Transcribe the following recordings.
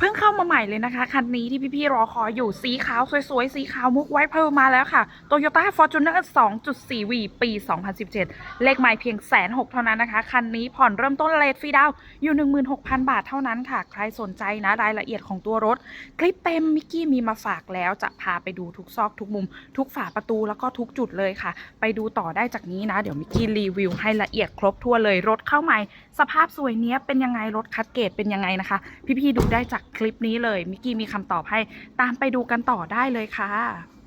เพิ่งเข้ามาใหม่เลยนะคะ คันนี้ที่พี่ๆรอคอยอยู่สีขาวสวยๆ สีขาวมุกไว้เพลมมาแล้วค่ะ Toyota Fortuner 2.4V ปี 2017 เลขหมายเพียงแสนหกเท่านั้นนะคะ คันนี้ผ่อนเริ่มต้นเลทฟรีดาวอยู่ 16,000 บาทเท่านั้นค่ะ ใครสนใจนะรายละเอียดของตัวรถ คลิปเต็มมิกกี้มีมาฝากแล้วจะพาไปดูทุกซอกทุกมุม ทุกฝาประตูแล้วก็ทุกจุดเลยค่ะ ไปดูต่อได้จากนี้นะ เดี๋ยวมิกกี้รีวิวให้ละเอียดครบทั่วเลยรถเข้าใหม่ สภาพสวยเนี้ยเป็นยังไงรถคัดเกรดเป็นยังไงนะคะ พี่ๆดูได้จากคลิปนี้เลยมิกกี้มีคำตอบให้ตามไปดูกันต่อได้เลยค่ะ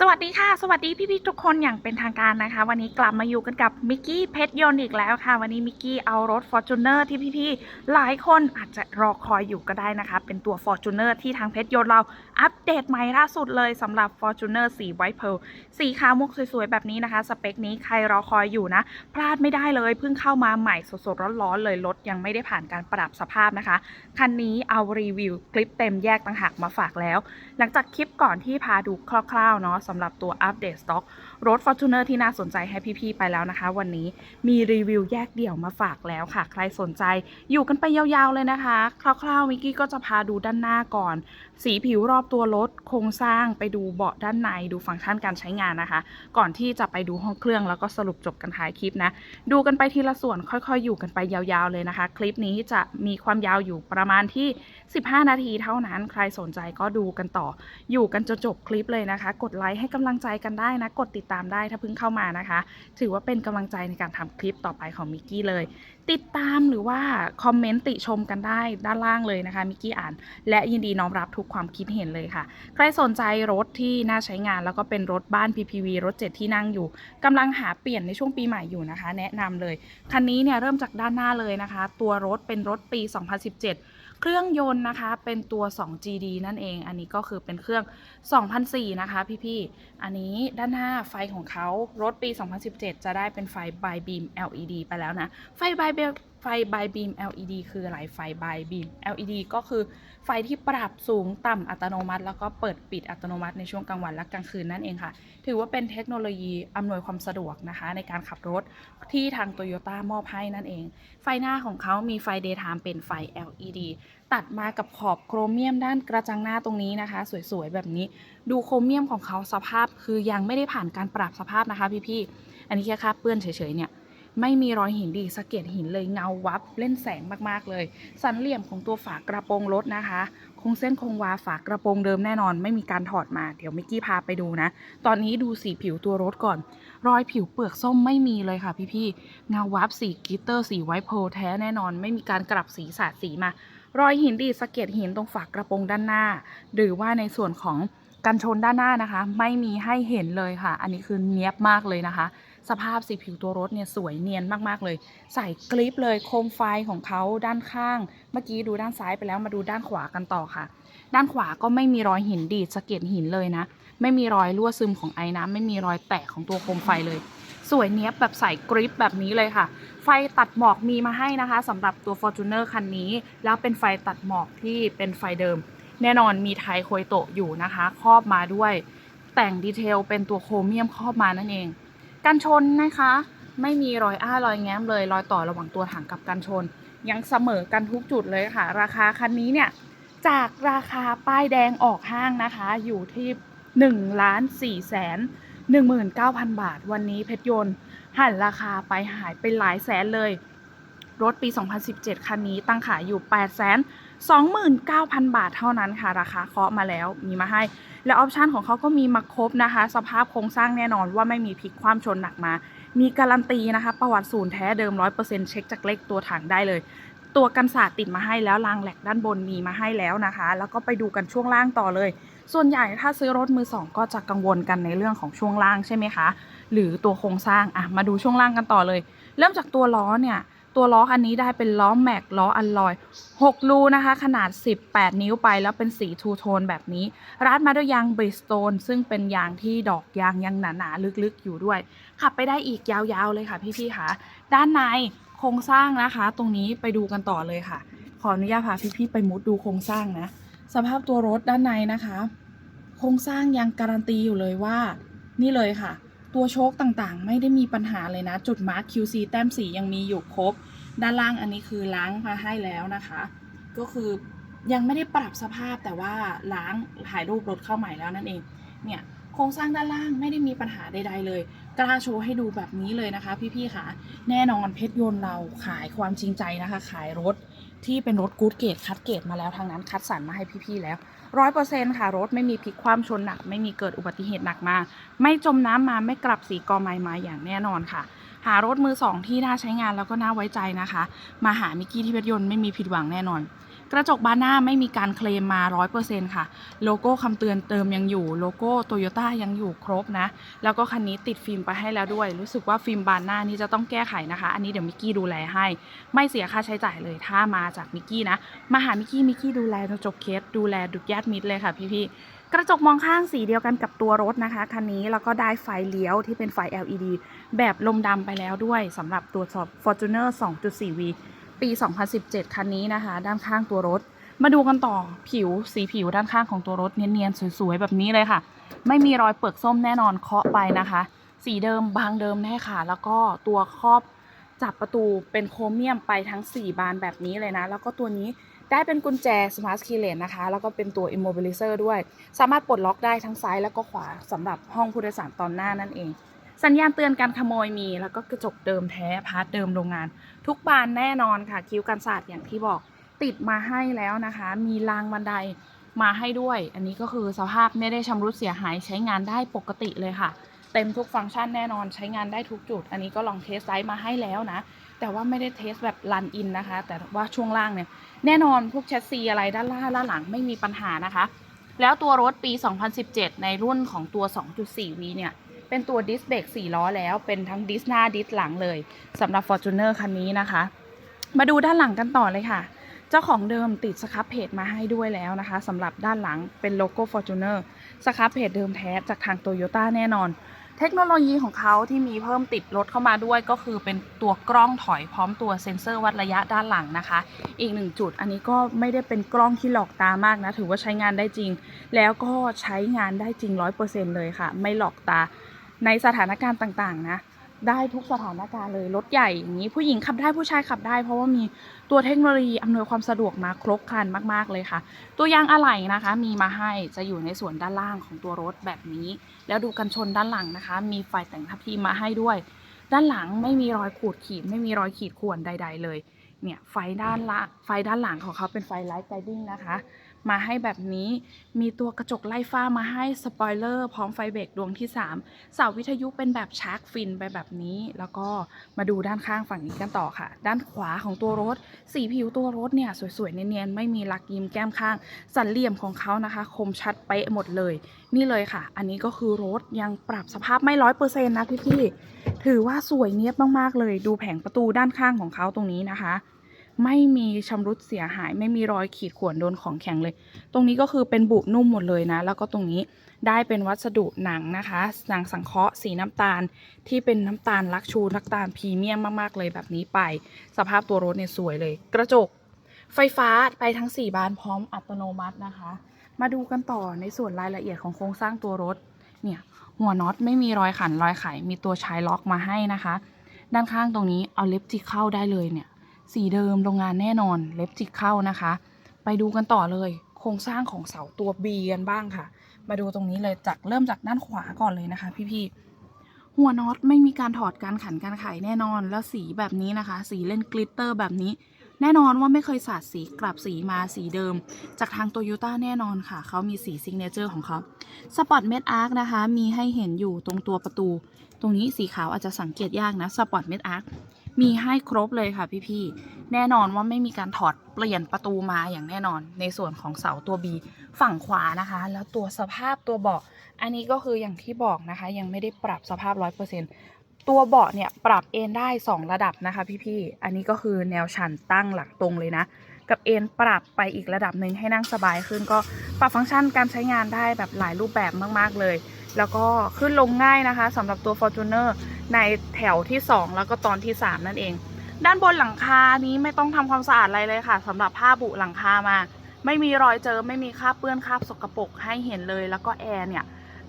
สวัสดีค่ะ สวัสดีพี่ๆทุกคนอย่างเป็นทางการนะคะ วันนี้กลับมาอยู่กันกับมิกกี้เพชรยนต์อีกแล้วค่ะ วันนี้มิกกี้เอารถ Fortuner ที่พี่ๆหลายคนอาจจะรอคอยอยู่ก็ได้นะคะ เป็นตัว Fortuner ที่ทางเพชรยนต์เราอัปเดตใหม่ล่าสุดเลยสำหรับ Fortuner สีไวท์เพลสีขาวมุกสวยๆ แบบนี้นะคะ สเปคนี้ใครรอคอยอยู่นะ พลาดไม่ได้เลยเพิ่งเข้ามาใหม่สดๆร้อนๆเลยรถยังไม่ได้ผ่านการปรับสภาพนะคะคันนี้เอารีวิวคลิปเต็มแยกต่างหากมาฝากแล้ว หลังจากคลิปก่อนที่พาดูคร่าวๆเนาะสำหรับตัวอัปเดตสต็อกรถ Fortuner ที่น่าสนใจให้พี่ๆไปแล้วนะคะ วันนี้มีรีวิวแยกเดี่ยวมาฝากแล้วค่ะ ใครสนใจอยู่กันไปยาวๆเลยนะคะ คร่าวๆมิกกี้ก็จะพาดูด้านหน้าก่อน สีผิวรอบตัวรถโครงสร้างไปดูเบาะด้านในดูฟังก์ชันการใช้งานนะคะ ก่อนที่จะไปดูห้องเครื่องแล้วก็สรุปจบกันท้ายคลิปนะ ดูกันไปทีละส่วนค่อยๆ อยู่กันไปยาวๆเลยนะคะ คลิปนี้จะมีความยาวอยู่ประมาณที่ 15 นาทีเท่านั้น ใครสนใจก็ดูกันต่อ อยู่กันจนจบคลิปเลยนะคะ กดไลค์ให้กำลังใจกันได้นะ กดติดตามได้ถ้าเพิ่งเข้ามานะคะ ถือว่าเป็นกำลังใจในการทำคลิปต่อไปของมิกกี้เลย ติดตามหรือว่าคอมเมนต์ติชมกันได้ด้านล่างเลยนะคะมิกกี้อ่าน และยินดีน้อมรับทุกความคิดเห็นเลยค่ะ ใครสนใจรถที่น่าใช้งานแล้วก็เป็นรถบ้าน PPV รถ 7 ที่นั่งอยู่กำลังหาเปลี่ยนในช่วงปีใหม่อยู่นะคะ แนะนำเลยคันนี้เนี่ยเริ่มจากด้านหน้าเลยนะคะ ตัวรถเป็นรถปี 2017 เครื่องยนต์นะคะ เป็นตัว 2GD นั่นเอง อันนี้ก็คือเป็นเครื่อง 2004 นะคะพี่ๆ อันนี้ด้านหน้าไฟของเขารถปี 2017 จะได้เป็นไฟ by beam LED ไปแล้วนะ ไฟ by beam ไฟ by beam LED คืออะไร ไฟ by beam LED ก็คือไฟที่ปรับสูงต่ำอัตโนมัติ แล้วก็เปิดปิดอัตโนมัติในช่วงกลางวันและกลางคืนนั่นเองค่ะ ถือว่าเป็นเทคโนโลยีอำนวยความสะดวกนะคะ ในการขับรถที่ทาง Toyota มอบให้นั่นเอง ไฟหน้าของเขามีไฟ daytime เป็นไฟ LED ตัดมากับขอบโครเมียมด้านกระจังหน้าตรงนี้นะคะ สวยๆแบบนี้ ดูโครเมียมของเขาสภาพคือยังไม่ได้ผ่านการปรับสภาพนะคะพี่ๆอันนี้แค่คราบเปื้อนเฉยๆเนี่ยไม่มีรอยหินดีสะเก็ดหินเลยเงาวับเล่นแสงมากๆเลย สันเหลี่ยมของตัวฝากระโปรงรถนะคะ คงเส้นคงวาฝากระโปรงเดิมแน่นอน ไม่มีการถอดมาเดี๋ยวมิกกี้พาไปดูนะ ตอนนี้ดูสีผิวตัวรถก่อน รอยผิวเปลือกส้มไม่มีเลยค่ะพี่ๆเงาวับสีกิตเตอร์สีไวท์โพลแท้แน่นอน ไม่มีการกลับสีสาดสีมา รอยหินดีสะเก็ดหินตรงฝากระโปรงด้านหน้า หรือว่าในส่วนของกันชนด้านหน้านะคะ ไม่มีให้เห็นเลยค่ะ อันนี้คือเนี้ยบมากเลยนะคะ สภาพสีผิวตัวรถเนี่ยสวยเนียนมากๆเลย ใส่กริปเลยโคมไฟของเขาด้านข้าง เมื่อกี้ดูด้านซ้ายไปแล้วมาดูด้านขวากันต่อค่ะ ด้านขวาก็ไม่มีรอยหินดีดสะเก็ดหินเลยนะ ไม่มีรอยรั่วซึมของไอ้น้ำไม่มีรอยแตกของตัวโคมไฟเลย สวยเนี้ยบแบบใส่กริปแบบนี้เลยค่ะ ไฟตัดหมอกมีมาให้นะคะสำหรับตัว Fortuner คันนี้ แล้วเป็นไฟตัดหมอกที่เป็นไฟเดิม แน่นอนมีไทยโคยโตะอยู่นะคะ ครอบมาด้วย แต่งดีเทลเป็นตัวโครเมียมครอบมานั่นเอง กันชนนะคะ ไม่มีรอยอ้ารอยแง้มเลย รอยต่อระหว่างตัวถังกับกันชน ยังเสมอกันทุกจุดเลยค่ะ ราคาคันนี้เนี่ยจากราคาป้ายแดงออกห้างนะคะ อยู่ที่1ล้าน4แสน 19,000 บาท วันนี้เพชรยนต์หันราคาไปหายไปหลายแสนเลย รถปี 2017 คันนี้ตั้งขายอยู่ 8 2 9 0 0 0 บาทเท่านั้นค่ะ ราคาเคาะมาแล้วมีมาให้ และออปชันของเขาก็มีมาครบนะคะ สภาพโครงสร้างแน่นอนว่าไม่มีพลิกความชนหนักมา มีการันตีนะคะ ประวัติศูนย์แท้เดิม 100%เช็คจากเลขตัวถังได้เลยตัวกันศาสติดมาให้แล้วรางแหลกด้านบนมีมาให้แล้วนะคะ แล้วก็ไปดูกันช่วงล่างต่อเลย ส่วนใหญ่ถ้าซื้อรถมือสองก็จะกังวลกันในเรื่องของช่วงล่างใช่ไหมคะ หรือตัวโครงสร้างอะมาดูช่วงล่างกันต่อเลย เริ่มจากตัวล้อเนี่ยตัวล้อคันนี้ได้เป็นล้อแม็กล้ออัลลอย 6 รูนะคะ ขนาด 18 นิ้วไปแล้วเป็นสีทูโทนแบบนี้รัดมาด้วยยางบริสโตนซึ่งเป็นยางที่ดอกยางยังหนาๆ ลึกๆ อยู่ด้วย ขับไปได้อีกยาวๆเลยค่ะพี่ๆค่ะ ด้านในโครงสร้างนะคะ ตรงนี้ไปดูกันต่อเลยค่ะ ขออนุญาตพาพี่ๆไปมุดดูโครงสร้างนะ สภาพตัวรถด้านในนะคะ โครงสร้างยังการันตีอยู่เลยว่า นี่เลยค่ะ ตัวโชคต่างๆ ไม่ได้มีปัญหาเลยนะ จุดมาร์ค QC แต้มสียังมีอยู่ครบ ด้านล่างอันนี้คือล้างมาให้แล้วนะคะ ก็คือยังไม่ได้ปรับสภาพแต่ว่าล้างถ่ายรูปรถเข้าใหม่แล้วนั่นเอง เนี่ยโครงสร้างด้านล่างไม่ได้มีปัญหาใด ๆ เลย กล้าโชว์ให้ดูแบบนี้เลยนะคะ พี่ๆค่ะ แน่นอนเพชรยนต์เราขายความจริงใจนะคะ ขายรถ ที่เป็นรถกู๊ดเกรดคัดเกรดมาแล้วทางนั้นคัดสรรมาให้พี่ๆแล้วร้อยเปอร์เซ็นต์ค่ะ รถไม่มีพลิกคว่ำชนหนัก ไม่มีเกิดอุบัติเหตุหนักมา ไม่จมน้ำมาไม่กลับสีกอไม้มาอย่างแน่นอนค่ะ หารถมือสองที่น่าใช้งานแล้วก็น่าไว้ใจนะคะ มาหามิกกี้ที่เพชรยนต์ไม่มีผิดหวังแน่นอน กระจกบานหน้าไม่มีการเคลมมา 100%ค่ะ โลโก้คำเตือนเติมยังอยู่ โลโก้โตโยต้ายังอยู่ครบนะ แล้วก็คันนี้ติดฟิล์มไปให้แล้วด้วย รู้สึกว่าฟิล์มบานหน้านี้จะต้องแก้ไขนะคะ อันนี้เดี๋ยวมิกกี้ดูแลให้ ไม่เสียค่าใช้จ่ายเลย ถ้ามาจากมิกกี้นะ มาหามิกกี้ มิกกี้ดูแลกระจกเคส ดูแลดุดญาติมิตรเลยค่ะพี่ๆกระจกมองข้างสีเดียวกันกับตัวรถนะคะคันนี้แล้วก็ได้ไฟเลี้ยวที่เป็นไฟ LED แบบลมดำไปแล้วด้วยสำหรับตัว Fortuner 2.4V ปี 2017 คันนี้นะคะ ด้านข้างตัวรถ มาดูกันต่อผิวสีผิวด้านข้างของตัวรถเนียนๆสวยๆ แบบนี้เลยค่ะ ไม่มีรอยเปลือกส้มแน่นอนเคาะไปนะคะ สีเดิมบางเดิมแน่ค่ะ แล้วก็ตัวครอบจับประตูเป็นโครเมียมไปทั้ง 4 บานแบบนี้เลยนะ แล้วก็ตัวนี้ได้เป็นกุญแจ Smart Key Lane นะคะ แล้วก็เป็นตัว Immobilizer ด้วย สามารถปลดล็อกได้ทั้งซ้ายแล้วก็ขวาสำหรับห้องผู้โดยสารตอนหน้านั่นเอง สัญญาณเตือนการขโมยมี แล้วก็กระจกเดิมแท้พาร์ทเดิมโรงงาน ทุกบานแน่นอนค่ะ คิ้วกันศาสตร์อย่างที่บอกติดมาให้แล้วนะคะ มีรางบันไดมาให้ด้วย อันนี้ก็คือสภาพไม่ได้ชำรุดเสียหายใช้งานได้ปกติเลยค่ะ เต็มทุกฟังก์ชันแน่นอนใช้งานได้ทุกจุด อันนี้ก็ลองเทสไซส์มาให้แล้วนะ แต่ว่าไม่ได้เทสแบบรันอินนะคะ แต่ว่าช่วงล่างเนี่ย แน่นอนพวกแชสซีอะไรด้านล่างด้านหลังไม่มีปัญหานะคะ แล้วตัวรถปี 2017 ในรุ่นของตัว 2.4V เนี่ย เป็นตัวดิสเบรก4ล้อแล้วเป็นทั้งดิสหน้าดิสหลังเลยสำหรับ Fortuner คันนี้นะคะ มาดูด้านหลังกันต่อเลยค่ะ เจ้าของเดิมติดสครับเพจมาให้ด้วยแล้วนะคะสำหรับด้านหลังเป็นโลโก้ Fortuner สครับเพจเดิมแท้จากทาง Toyota แน่นอนเทคโนโลยีของเขาที่มีเพิ่มติดรถเข้ามาด้วยก็คือเป็นตัวกล้องถอยพร้อมตัวเซ็นเซอร์วัดระยะด้านหลังนะคะ อีกหนึ่งจุดอันนี้ก็ไม่ได้เป็นกล้องที่หลอกตามากนะ ถือว่าใช้งานได้จริง แล้วก็ใช้งานได้จริง 100%เลยค่ะ ไม่หลอกตา ในสถานการณ์ต่างๆ นะ ได้ทุกสถานการณ์เลยรถใหญ่อย่างนี้ผู้หญิงขับได้ผู้ชายขับได้ เพราะว่ามีตัวเทคโนโลยีอำนวยความสะดวกมาครบครันมากๆเลยค่ะ ตัวยางอะไหล่นะคะ มีมาให้จะอยู่ในส่วนด้านล่างของตัวรถแบบนี้ แล้วดูกันชนด้านหลังนะคะ มีไฟแต่งทับทีมมาให้ด้วย ด้านหลังไม่มีรอยขูดขีด ไม่มีรอยขีดข่วนใด ๆ เลยเนี่ยไฟด้านละไฟด้านหลังของเขาเป็นไฟไลท์ไกดิ้งนะคะ มาให้แบบนี้ มีตัวกระจกไล่ฟ้ามาให้สปอยเลอร์พร้อมไฟเบรกดวงที่ 3 เสาวิทยุเป็นแบบชาร์กฟินไปแบบนี้ แล้วก็มาดูด้านข้างฝั่งนี้กันต่อค่ะ ด้านขวาของตัวรถ สีผิวตัวรถเนี่ยสวยๆเนียนๆไม่มีลักยิ้มแก้มข้าง สันเหลี่ยมของเขานะคะ คมชัดเป๊ะหมดเลย นี่เลยค่ะ อันนี้ก็คือรถยังปรับสภาพไม่ร้อยเปอร์เซ็นต์นะพี่ๆถือว่าสวยเนียบมากๆเลย ดูแผงประตูด้านข้างของเขาตรงนี้นะคะ ไม่มีชำรุดเสียหาย ไม่มีรอยขีดข่วนโดนของแข็งเลย ตรงนี้ก็คือเป็นบุนุ่มหมดเลยนะ แล้วก็ตรงนี้ได้เป็นวัสดุหนังนะคะหนังสังเคราะห์สีน้ำตาล ที่เป็นน้ำตาลลักชูน้ำตาลพรีเมียมมากๆเลยแบบนี้ไป สภาพตัวรถเนี่ยสวยเลย กระจก ไฟฟ้าไปทั้ง 4 บานพร้อมอัตโนมัตินะคะ มาดูกันต่อในส่วนรายละเอียดของโครงสร้างตัวรถเนี่ยหัวน็อตไม่มีรอยขันรอยไข มีตัวชายล็อกมาให้นะคะ ด้านข้างตรงนี้เอาเล็บจิกเข้าได้เลยเนี่ย สีเดิมโรงงานแน่นอนเล็บจิกเข้านะคะ ไปดูกันต่อเลย โครงสร้างของเสาตัว B กันบ้างค่ะ มาดูตรงนี้เลยจากเริ่มจากด้านขวาก่อนเลยนะคะ พี่ๆหัวน็อตไม่มีการถอดการขันการไขแน่นอนแล้วสีแบบนี้นะคะ สีเล่นกลิตเตอร์แบบนี้ แน่นอนว่าไม่เคยสาดสีกลับสีมาสีเดิม จากทางโตโยต้าแน่นอนค่ะเขามีสีซิงเนเจอร์ของเขาสปอร์ตเมดอาร์คนะคะ มีให้เห็นอยู่ตรงตัวประตู ตรงนี้สีขาวอาจจะสังเกตยากนะสปอร์ตเมดอาร์ค มีให้ครบเลยค่ะพี่ๆ แน่นอนว่าไม่มีการถอดเปลี่ยนประตูมาอย่างแน่นอน ในส่วนของเสาตัว B ฝั่งขวานะคะ แล้วตัวสภาพตัวเบาะอันนี้ก็คืออย่างที่บอกนะคะ ยังไม่ได้ปรับสภาพ 100%ตัวเบาะเนี่ยปรับเอนได้ 2 ระดับนะคะพี่ๆ อันนี้ก็คือแนวชันตั้งหลักตรงเลยนะ กับเอนปรับไปอีกระดับหนึ่งให้นั่งสบายขึ้นก็ปรับฟังก์ชันการใช้งานได้แบบหลายรูปแบบมากๆเลย แล้วก็ขึ้นลงง่ายนะคะสำหรับตัว Fortuner ในแถวที่ 2 แล้วก็ตอนที่ 3 นั่นเอง ด้านบนหลังคานี้ไม่ต้องทำความสะอาดอะไรเลยค่ะสำหรับผ้าบุหลังคามา ไม่มีรอยเจอไม่มีคราบเปื้อนคราบสกปรกให้เห็นเลย แล้วก็แอร์เนี่ย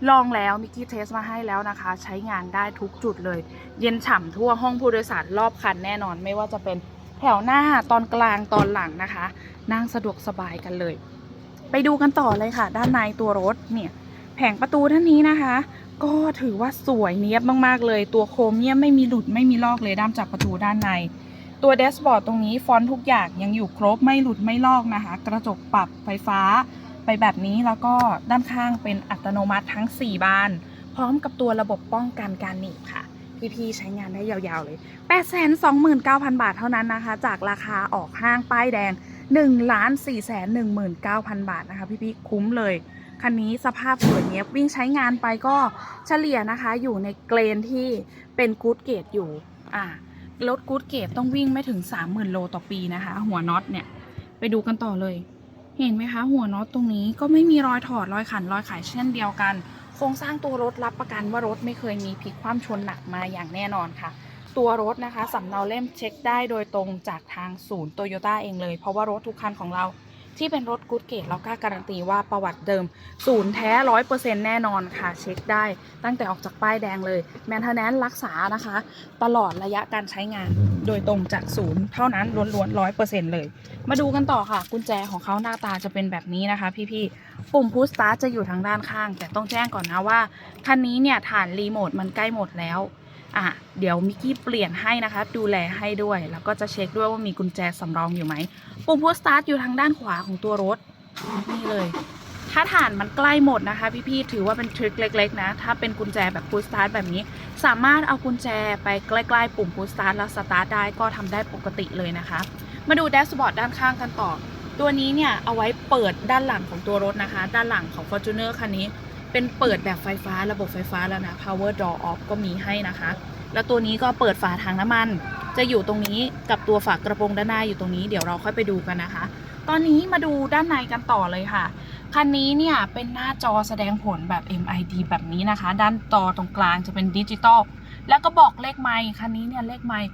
ลองแล้วมิกกี้เทสมาให้แล้วนะคะ ใช้งานได้ทุกจุดเลย เย็นฉ่ำทั่วห้องผู้โดยสารรอบคันแน่นอนไม่ว่าจะเป็นเทถวหน้าตอนกลางตอนหลังนะคะ นั่งสะดวกสบายกันเลย ไปดูกันต่อเลยค่ะ ด้านในตัวรถเนี่ย แผงประตูด้านนี้นะคะ ก็ถือว่าสวยเนียบมาก ๆ เลย ตัวโครเมียมไม่มีหลุดไม่มีลอกเลยด้ามจับประตูด้านใน ตัวแดชบอร์ดตรงนี้ฟอนต์ทุกอย่างยังอยู่ครบไม่หลุดไม่ลอกนะคะ กระจกปรับไฟฟ้าไปแบบนี้แล้วก็ด้านข้างเป็นอัตโนมัติทั้ง 4 บาน พร้อมกับตัวระบบป้องกันการหนีบค่ะ พี่ๆใช้งานได้ยาวๆเลย 829,000 บาทเท่านั้นนะคะ จากราคาออกห้างป้ายแดง1ล้าน4แสน19,000 บาทนะคะ พี่ๆคุ้มเลย คันนี้สภาพสวยเนี้ยวิ่งใช้งานไปก็เฉลี่ยนะคะ อยู่ในเกรนที่เป็นกู๊ดเกรดอยู่อ่ารถกู๊ดเกรดต้องวิ่งไม่ถึง 30,000 โลต่อปีนะคะ หัวน็อตเนี่ยไปดูกันต่อเลย เห็นไหมคะ หัวน็อตตรงนี้ก็ไม่มีรอยถอดรอยขันรอยขายเช่นเดียวกัน โครงสร้างตัวรถรับประกันว่ารถไม่เคยมีพลิกคว่ำชนหนักมาอย่างแน่นอนค่ะตัวรถนะคะสำเนาเล่มเช็คได้โดยตรงจากทางศูนย์โตโยต้าเองเลย เพราะว่ารถทุกคันของเรา ที่เป็นรถกู๊ดเกตเรากล้าการันตีว่าประวัติเดิม ศูนย์แท้ร้อยเปอร์เซ็นแน่นอนค่ะ เช็คได้ตั้งแต่ออกจากป้ายแดงเลยแมนเทนแนนรักษานะคะ ตลอดระยะการใช้งาน โดยตรงจากศูนย์เท่านั้นล้วนๆร้อยเปอร์เซ็นเลย มาดูกันต่อค่ะ กุญแจของเขาหน้าตาจะเป็นแบบนี้นะคะ พี่ๆปุ่มพุชสตาร์จะอยู่ทางด้านข้าง แต่ต้องแจ้งก่อนนะว่าคันนี้เนี่ยฐานรีโมทมันใกล้หมดแล้ว อะเดี๋ยวมิกกี้เปลี่ยนให้นะคะ ดูแลให้ด้วย แล้วก็จะเช็คด้วยว่ามีกุญแจสำรองอยู่ไหมปุ่มพุชสตาร์ทอยู่ทางด้านขวาของตัวรถนี่เลย ถ้าฐานมันใกล้หมดนะคะ พี่ๆถือว่าเป็นทริคเล็ก ๆ นะ ถ้าเป็นกุญแจแบบพุชสตาร์ทแบบนี้ สามารถเอากุญแจไปใกล้ๆปุ่มพุชสตาร์ทแล้วสตาร์ทได้ก็ทำได้ปกติเลยนะคะ มาดูแดชบอร์ดด้านข้างกันต่อตัวนี้เนี่ยเอาไว้เปิดด้านหลังของตัวรถนะคะ ด้านหลังของ Fortuner คันนี้ เป็นเปิดแบบไฟฟ้าระบบไฟฟ้าแล้วนะ power door off ก็มีให้นะคะ แล้วตัวนี้ก็เปิดฝาถังน้ำมัน จะอยู่ตรงนี้กับตัวฝากระโปรงด้านหน้าอยู่ตรงนี้เดี๋ยวเราค่อยไปดูกันนะคะ ตอนนี้มาดูด้านในกันต่อเลยค่ะ คันนี้เนี่ยเป็นหน้าจอแสดงผลแบบ MID แบบนี้นะคะ ด้านจอตรงกลางจะเป็นดิจิตอลแล้วก็บอกเลขไมค์คันนี้เนี่ยเลขไมค์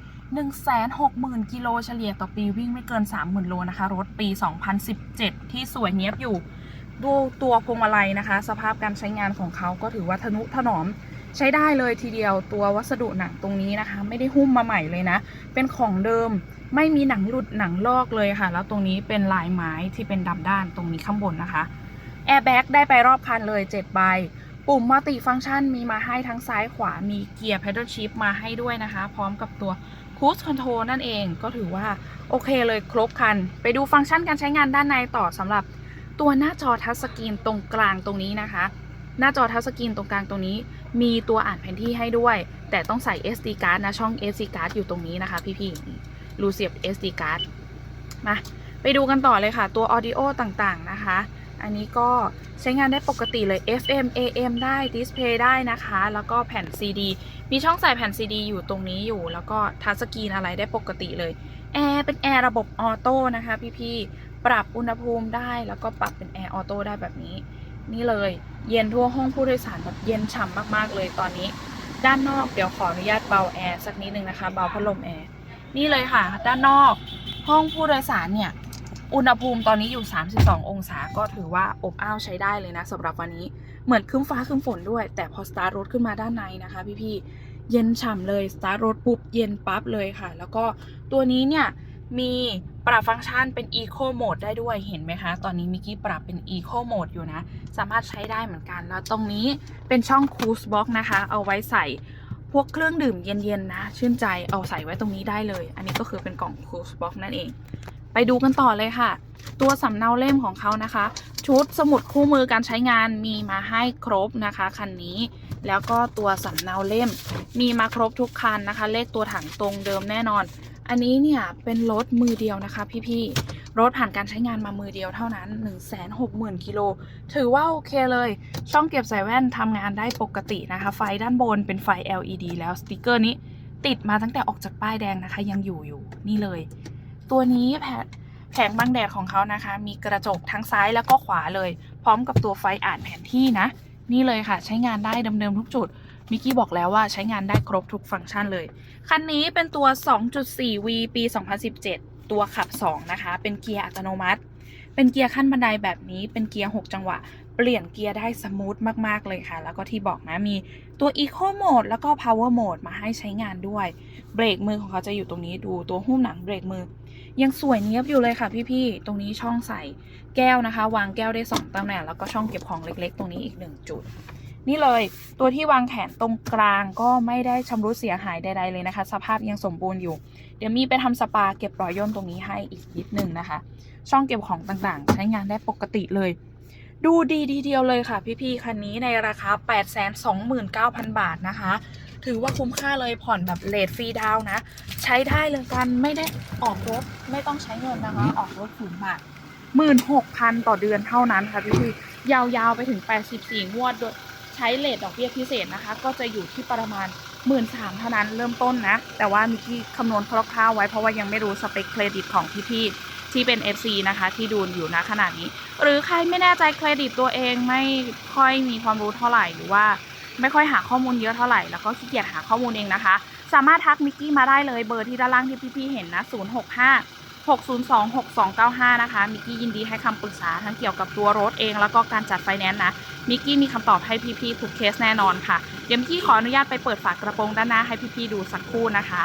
160,000กิโลเฉลี่ยต่อปีวิ่งไม่เกิน 30,000โลนะคะ รถปี 2017 ที่สวยเนี้ยบอยู่ ดูตัวพวงมาลัยนะคะ สภาพการใช้งานของเขาก็ถือว่าทนุถนอมใช้ได้เลยทีเดียวตัววัสดุหนังตรงนี้นะคะ ไม่ได้หุ้มมาใหม่เลยนะ เป็นของเดิมไม่มีหนังหลุดหนังลอกเลยค่ะ แล้วตรงนี้เป็นลายไม้ที่เป็นดำด้านตรงนี้ข้างบนนะคะแอร์แบ็กได้ไปรอบคันเลย7ใบปุ่มมัลติฟังก์ชันมีมาให้ทั้งซ้ายขวามีเกียร์ pedal shift มาให้ด้วยนะคะ พร้อมกับตัว cruise control นั่นเองก็ถือว่า โอเคเลยครบคัน ไปดูฟังก์ชันการใช้งานด้านในต่อสำหรับ ตัวหน้าจอทัชสกรีนตรงกลางตรงนี้นะคะ หน้าจอทัชสกรีนตรงกลางตรงนี้ มีตัวอ่านแผนที่ให้ด้วย แต่ต้องใส่ SD card นะช่อง SD card อยู่ตรงนี้นะคะ พี่ๆรูเสียบ SD card มาไปดูกันต่อเลยค่ะ ตัว audio ต่างๆนะคะ อันนี้ก็ใช้งานได้ปกติเลย FM AM ได้ดิสเพย์ได้นะคะ แล้วก็แผ่น CD มีช่องใส่แผ่น CD อยู่ตรงนี้อยู่ แล้วก็ทัชสกรีนอะไรได้ปกติเลย แอร์เป็นแอร์ระบบออโต้นะคะ พี่ๆ ปรับอุณหภูมิได้ แล้วก็ปรับเป็นแอร์ออโต้ได้แบบนี้ นี่เลย เย็นทั่วห้องผู้โดยสารแบบเย็นฉ่ำมากๆเลยตอนนี้ ด้านนอกเดี๋ยวขออนุญาตเบาแอร์สักนิดนึงนะคะ เบาพัดลมแอร์ นี่เลยค่ะ ด้านนอกห้องผู้โดยสารเนี่ย อุณหภูมิตอนนี้อยู่ 32 องศาก็ถือว่าอบอ้าวใช้ได้เลยนะสำหรับวันนี้เหมือนครึ้มฟ้าครึ้มฝนด้วย แต่พอสตาร์ทรถขึ้นมาด้านในนะคะ พี่ๆเย็นฉ่ำเลยสตาร์ทรถปุ๊บเย็นปั๊บเลยค่ะ แล้วก็ตัวนี้เนี่ยมีปรับฟังก์ชันเป็น Eco Mode ได้ด้วยเห็นไหมคะ ตอนนี้มิกกี้ปรับเป็น Eco Mode อยู่นะ สามารถใช้ได้เหมือนกัน แล้วตรงนี้เป็นช่อง Cruise Box นะคะ เอาไว้ใส่พวกเครื่องดื่มเย็นๆนะ ชื่นใจเอาใส่ไว้ตรงนี้ได้เลย อันนี้ก็คือเป็นกล่อง Cruise Box นั่นเอง ไปดูกันต่อเลยค่ะ ตัวสำเนาเล่มของเขานะคะ ชุดสมุดคู่มือการใช้งานมีมาให้ครบนะคะคันนี้ แล้วก็ตัวสำเนาเล่ม มีมาครบทุกคันนะคะ เลขตัวถังตรงเดิมแน่นอน อันนี้เนี่ยเป็นรถมือเดียวนะคะพี่ๆรถผ่านการใช้งานมามือเดียวเท่านั้น 160,000กิโลถือว่าโอเคเลย ช่องเก็บใส่แว่นทำงานได้ปกตินะคะ ไฟด้านบนเป็นไฟ LED แล้วสติกเกอร์นี้ติดมาตั้งแต่ออกจากป้ายแดงนะคะ ยังอยู่อยู่นี่เลย ตัวนี้แผงแผงบังแดดของเขานะคะ มีกระจกทั้งซ้ายแล้วก็ขวาเลย พร้อมกับตัวไฟอ่านแผนที่นะ นี่เลยค่ะ ใช้งานได้เดิมๆทุกจุดมิกกี้บอกแล้วว่าใช้งานได้ครบทุกฟังก์ชันเลย คันนี้เป็นตัว 2.4V ปี 2017 ตัวขับ 2 นะคะ เป็นเกียร์อัตโนมัติ เป็นเกียร์ขั้นบันไดแบบนี้ เป็นเกียร์ 6 จังหวะ เปลี่ยนเกียร์ได้สมูทมาก ๆ เลยค่ะ แล้วก็ที่บอกนะ มีตัว Eco Mode แล้วก็ Power Mode มาให้ใช้งานด้วย เบรกมือของเขาจะอยู่ตรงนี้ดูตัวหุ้มหนังเบรกมือ ยังสวยเนี้ยบอยู่เลยค่ะพี่ๆ ตรงนี้ช่องใส่แก้วนะคะ วางแก้วได้สองตำแหน่งแล้วก็ช่องเก็บของเล็กๆ ตรงนี้อีกหนึ่งจุด นี่เลยตัวที่วางแขนตรงกลางก็ไม่ได้ชำรุดเสียหายใดๆเลยนะคะ สภาพยังสมบูรณ์อยู่ เดี๋ยวมีไปทำสปาเก็บรอยย่นตรงนี้ให้อีกนิดนึงนะคะ ช่องเก็บของต่างๆ ใช้งานได้ปกติเลย ดูดีทีเดียวเลยค่ะพี่ๆคันนี้ในราคา 829,000 บาทนะคะ ถือว่าคุ้มค่าเลยผ่อนแบบเลทฟรีดาวน์นะ ใช้ได้เลยกันไม่ได้ออกรถไม่ต้องใช้เงินนะคะ ออกรถศูนย์บาทหมื่นหกพันต่อเดือนเท่านั้นค่ะพี่ๆยาวๆไปถึง 84 งวดโดยใช้เลทดอกเบี้ยพิเศษนะคะ ก็จะอยู่ที่ประมาณ1 3ื่นเท่านั้นเริ่มต้นนะ แต่ว่ามิกกี้คำนวณคร่าวๆไว้เพราะว่ายังไม่รู้สเปคเครดิตของพี่ๆที่เป็น FC นะคะ ที่ดูอยู่นะขนาดนี้ หรือใครไม่แน่ใจเครดิตตัวเองไม่ค่อยมีความรู้เท่าไหร่หรือว่า ไม่ค่อยหาข้อมูลเยอะเท่าไหร่แล้วก็ขี้เกียจหาข้อมูลเองนะคะ สามารถทักมิกกี้มาได้เลยเบอร์ที่ด้านล่างที่พี่ๆเห็นนะ 065 602 6295 นะคะ มิกกี้ยินดีให้คำปรึกษาทั้งเกี่ยวกับตัวรถเองแล้วก็การจัดไฟแนนซ์นะ มิกกี้มีคำตอบให้พี่ๆทุกเคสแน่นอนค่ะ เดี๋ยวมิกกี้ขออนุญาตไปเปิดฝากระโปรงด้านหน้าให้พี่ๆดูสักครู่นะคะ